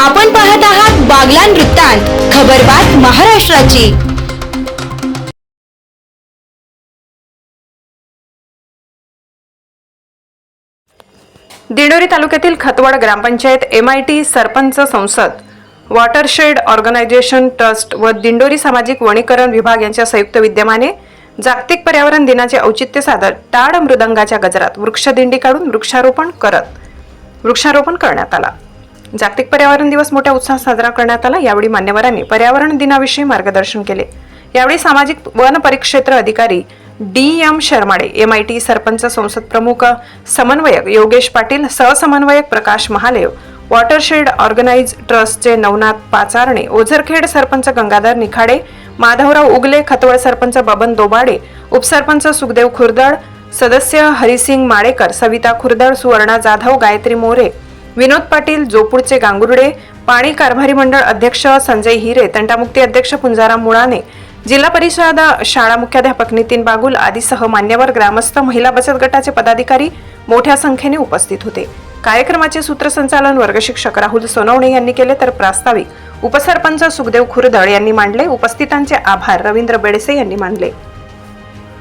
आपण पाहत आहात बागलान वृत्तांत खबरबात महाराष्ट्राची. दिंडोरी तालुक्यातील खतवड ग्रामपंचायत M I T Sarpanch Sansad watershed organisation trust व दिंडोरी सामाजिक वनीकरण विभाग यांच्या संयुक्त विद्यमाने जागतिक पर्यावरण दिनाचे औचित्य साधत टाळ मृदंगाच्या गजरात वृक्षदिंडी काढून वृक्षारोपण करत वृक्षारोपण करण्यात आला. जागतिक पर्यावरण दिवस मोठ्या उत्साहात साजरा करण्यात आला. यावेळी मान्यवरांनी पर्यावरण दिनाविषयी मार्गदर्शन केले. यावेळी सामाजिक वन परिक्षेत्र अधिकारी D M शर्माडे M I T Sarpanch Sansad प्रमुख समन्वयक योगेश पाटील सहसमन्वयक प्रकाश महालेव वॉटरशेड ऑर्गनाइज ट्रस्टचे नवनाथ पाचारणे ओझरखेड सरपंच गंगाधर निखाडे माधवराव उगले खतवळ सरपंच बबन दोबाडे उपसरपंच सुखदेव खुर्दळ सदस्य हरिसिंग माळेकर सविता खुर्दळ सुवर्णा जाधव गायत्री मोरे विनोद पाटील जोपूरचे गांगुर्डे पाणी कारभारी मंडळ अध्यक्ष संजय हिरे तंटामुक्ती अध्यक्ष पुंजाराम मुळाने जिल्हा परिषद शाळा मुख्याध्यापक नितीन बागुल आदीसह मान्यवर ग्रामस्थ महिला बचत गटाचे पदाधिकारी मोठ्या संख्येने उपस्थित होते. कार्यक्रमाचे सूत्रसंचालन वर्गशिक्षक राहुल सोनवणे यांनी केले तर प्रास्ताविक उपसरपंच सुखदेव खुरदळ यांनी मांडले उपस्थितांचे आभार रवींद्र बेडसे यांनी मानले.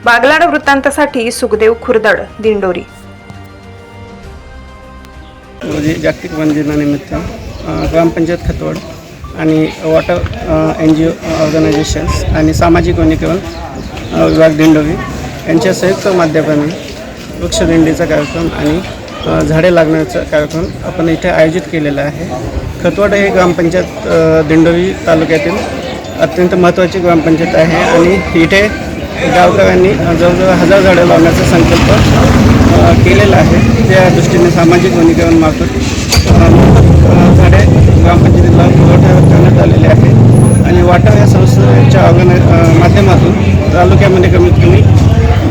बागलाड वृत्तांतासाठी सुखदेव खुरदळ दिंडोरी. रोजी जागतिक वन दिनानिमित्त ग्रामपंचायत खतवड आणि water N G O organisations आणि सामाजिक वनीकरण विभाग दिंडोरी यांच्या संयुक्त माध्यमाने वृक्षदिंडीचा कार्यक्रम आणि झाडे लागण्याचा कार्यक्रम आपण इथे आयोजित केलेला आहे. खतवड हे ग्रामपंचायत दिंडोवी दिंडोरी तालुक्यातील अत्यंत महत्त्वाची ग्रामपंचायत आहे आणि इथे गावकऱ्यांनी जवळजवळ हजार झाडं लावण्याचा संकल्प केलेलं आहे. त्या दृष्टीने सामाजिक वनीकरणमार्फत झाडे ग्रामपंचायतीला पुरवठा करण्यात आलेले आहे. आणि वाटा या संस्थेच्या ऑर्गनाय माध्यमातून तालुक्यामध्ये कमीत कमी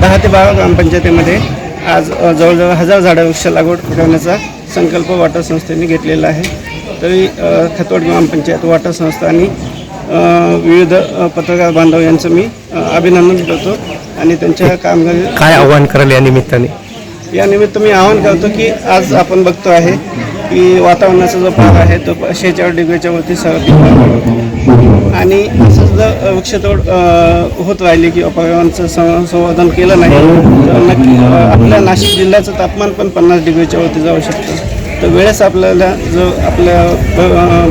दहा ते बारा ग्रामपंचायतीमध्ये आज जवळजवळ हजार झाडं वृक्ष लागवड करण्याचा संकल्प वाटर संस्थेने घेतलेला आहे. तरी खतवड ग्रामपंचायत वाटर संस्था आणि विविध पत्रकार बांधव यांचं मी अभिनंदन करतो आणि त्यांच्या कामगिरी काय आव्हान कराल या निमित्ताने? या निमित्त मी आवाहन करतो की आज आपण बघतो आहे की वातावरणाचा जो पार आहे तो शेहेचाळीस डिग्रीच्या वरती सरकला आणि असंच जर वृक्षतोड होत राहिली किंवा पर्यावरणाचं सं संवर्धन केलं नाही तर नक्की आपल्या नाशिक जिल्ह्याचं तापमान पण पन्नास डिग्रीच्या वरती जाऊ शकतं. तर वेळेस आपल्याला जर आपल्या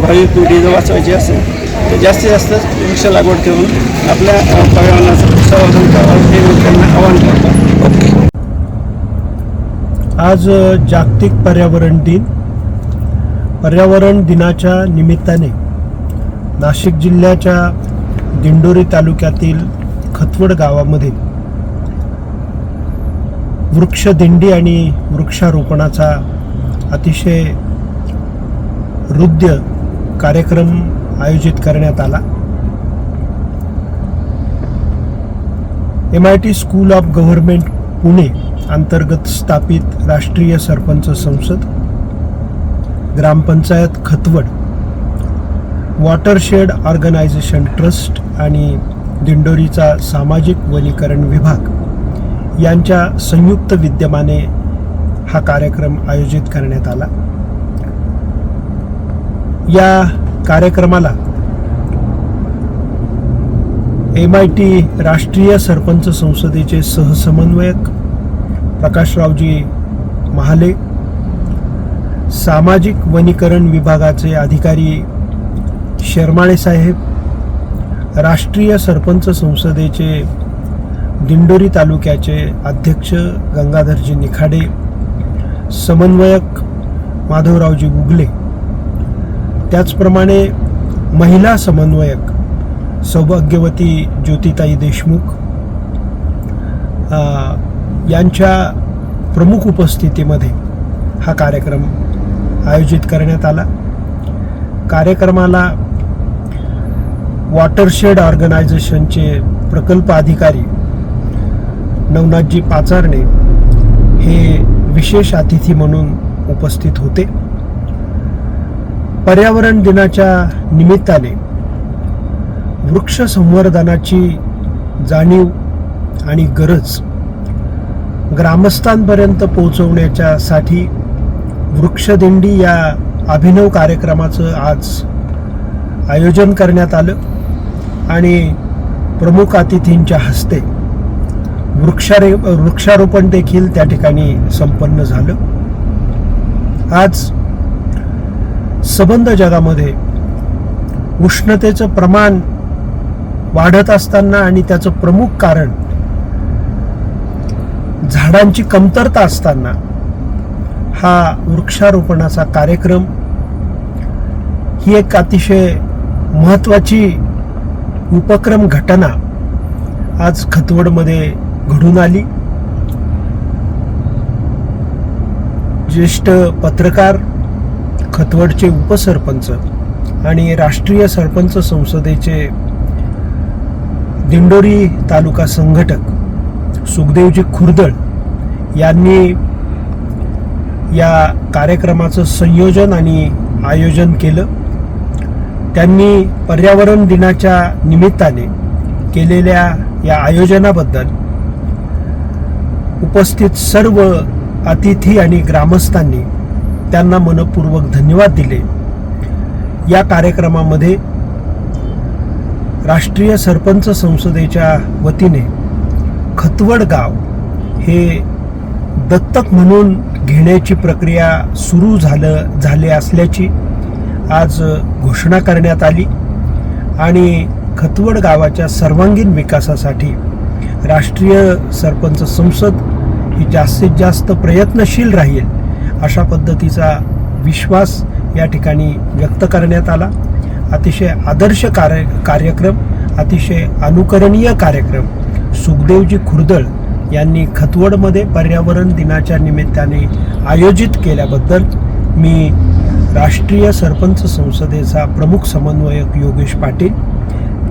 भावी पिढी जर वाचवायची असेल तर जास्तीत जास्त वृक्ष लागवड करून आपल्या पर्यावरणाचं संवर्धन करावं हे मी त्यांना आवाहन करतो. आज जागतिक पर्यावरण दिन. पर्यावरण दिनाच्या निमित्ताने नाशिक जिल्ह्याच्या दिंडोरी तालुक्यातील खतवड गावामध्ये वृक्षदिंडी आणि वृक्षारोपणाचा अतिशय हृद्य कार्यक्रम आयोजित करण्यात आला. M I T school of government Pune अंतर्गत स्थापित राष्ट्रीय सरपंच संसद ग्रामपंचायत खतवड वॉटरशेड ऑर्गनायझेशन ट्रस्ट आणि दिंडोरीचा सामाजिक वनीकरण विभाग यांच्या संयुक्त विद्यमाने हा कार्यक्रम आयोजित करण्यात आला. या कार्यक्रमाला एम आय टी राष्ट्रीय सरपंच संसदेचे सहसमन्वयक प्रकाशरावजी महाले सामाजिक वनीकरण विभागाचे अधिकारी शर्माळे साहेब राष्ट्रीय सरपंच संसदेचे दिंडोरी तालुक्याचे अध्यक्ष गंगाधरजी निखाडे समन्वयक माधवरावजी गुगले त्याचप्रमाणे महिला समन्वयक सौभाग्यवती ज्योतिताई देशमुख यांच्या प्रमुख उपस्थितीमध्ये हा कार्यक्रम आयोजित करण्यात आला. कार्यक्रमाला वॉटरशेड ऑर्गनायझेशनचे प्रकल्प अधिकारी नवनाथजी पाचारणे हे विशेष अतिथी म्हणून उपस्थित होते. पर्यावरण दिनाच्या निमित्ताने वृक्ष संवर्धनाची जाणीव आणि गरज ग्रामस्थांपर्यंत पोहोचवण्याच्यासाठी वृक्षदिंडी या अभिनव कार्यक्रमाचं आज आयोजन करण्यात आलं आणि प्रमुख अतिथींच्या हस्ते वृक्षारे वृक्षारोपण देखील त्या ठिकाणी संपन्न झालं. आज सबंध जगामध्ये उष्णतेचं प्रमाण वाढत असताना आणि त्याचं प्रमुख कारण झाडांची कमतरता असताना हा वृक्षारोपणाचा कार्यक्रम ही एक अतिशय महत्त्वाची उपक्रम घटना आज खतवडमध्ये घडून आली. ज्येष्ठ पत्रकार खतवडचे उपसरपंच आणि राष्ट्रीय सरपंच संसदेचे दिंडोरी तालुका संघटक सुखदेवजी खुर्दळ यांनी या कार्यक्रमाचं संयोजन आणि आयोजन केलं. त्यांनी पर्यावरण दिनाच्या निमित्ताने केलेल्या या आयोजनाबद्दल उपस्थित सर्व अतिथी आणि ग्रामस्थांनी त्यांना मनपूर्वक धन्यवाद दिले. या कार्यक्रमामध्ये राष्ट्रीय सरपंच संसदेच्या वतीने खतवड गाव हे दत्तक म्हणून घेण्याची प्रक्रिया सुरू झालं झाले असल्याची आज घोषणा करण्यात आली. आणि खतवड गावाच्या सर्वांगीण विकासासाठी राष्ट्रीय सरपंच संसद ही जास्तीत जास्त प्रयत्नशील राहील अशा पद्धतीचा विश्वास या ठिकाणी व्यक्त करण्यात आला. अतिशय आदर्श कार्य कार्यक्रम अतिशय अनुकरणीय कार्यक्रम सुखदेवजी खुर्दळ यांनी खतवडमध्ये पर्यावरण दिनाच्या निमित्ताने आयोजित केल्याबद्दल मी राष्ट्रीय सरपंच संसदेचा प्रमुख समन्वयक योगेश पाटील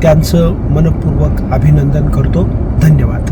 त्यांचं मनपूर्वक अभिनंदन करतो. धन्यवाद.